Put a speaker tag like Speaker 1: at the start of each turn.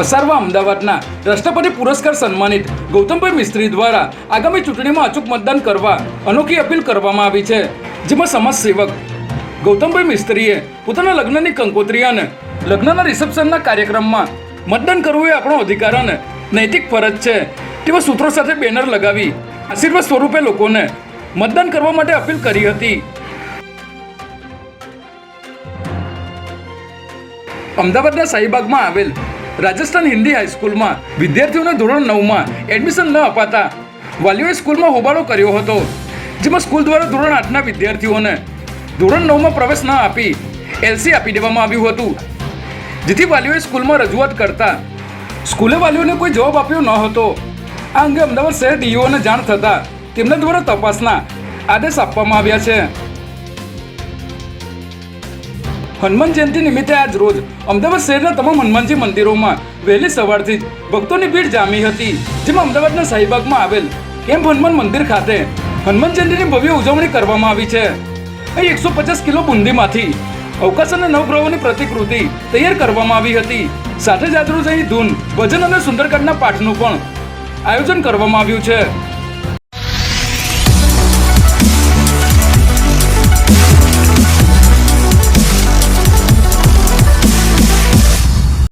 Speaker 1: અસારવા અમદાવાદના રાષ્ટ્રપતિ પુરસ્કાર સન્માનિત ગૌતમભાઈ મિસ્ત્રી દ્વારા આગામી ચૂંટણીમાં અચૂક મતદાન કરવા અનોખી અપીલ કરવામાં આવી છે, જેમાં સમાજ સેવક ગૌતમભાઈ મિસ્ત્રીએ પોતાના લગ્નની કંકોત્રી અને લગ્નના રિસેપ્શનના કાર્યક્રમમાં મતદાન કરવું એ આપણો અધિકાર અને નૈતિક ફરજ છે, તેવા સૂત્રો સાથે બેનર લગાવી આશીર્વાદ સ્વરૂપે લોકોને મતદાન કરવા માટે અપીલ કરી હતી. અમદાવાદના શાહીબાગમાં આવેલ રાજસ્થાન હિન્દી હાઈસ્કૂલમાં વિદ્યાર્થીઓને ધોરણ નવમાં એડમિશન ન અપાતા વાલીઓએ સ્કૂલમાં હોબાળો કર્યો હતો, જેમાં સ્કૂલ દ્વારા ધોરણ આઠના વિદ્યાર્થીઓને ધોરણ નવમાં પ્રવેશ ન આપી એલસી આપી દેવામાં આવ્યું હતું. જેથી વાલીઓએ સ્કૂલમાં રજૂઆત કરતા સ્કૂલે વાલીઓને કોઈ જવાબ આપ્યો ન હતો. આ અંગે અમદાવાદ શહેર ડીઓને જાણ થતાં તેમના દ્વારા તપાસના આદેશ આપવામાં આવ્યા છે. હનુમાન જયંતિ નિમિત્તે આજ રોજ અમદાવાદ શહેરના તમામ હનુમાનજી મંદિરોમાં વહેલી સવારથી જ ભક્તોની ભીડ જામી હતી, જેમાં અમદાવાદના શાહીબાગમાં આવેલ કેમ્પ હનુમાન મંદિર ખાતે હનુમાન જયંતિની ભવ્ય ઉજવણી કરવામાં આવી છે. અહીં એકસો પચાસ કિલો બુંદીમાંથી અવકાશ અને નવગ્રહોની પ્રતિકૃતિ તૈયાર કરવામાં આવી હતી. સાથે જ આજરોજ અહીં ધૂન, ભજન અને સુંદરકાંડના પાઠનું પણ આયોજન કરવામાં આવ્યું છે.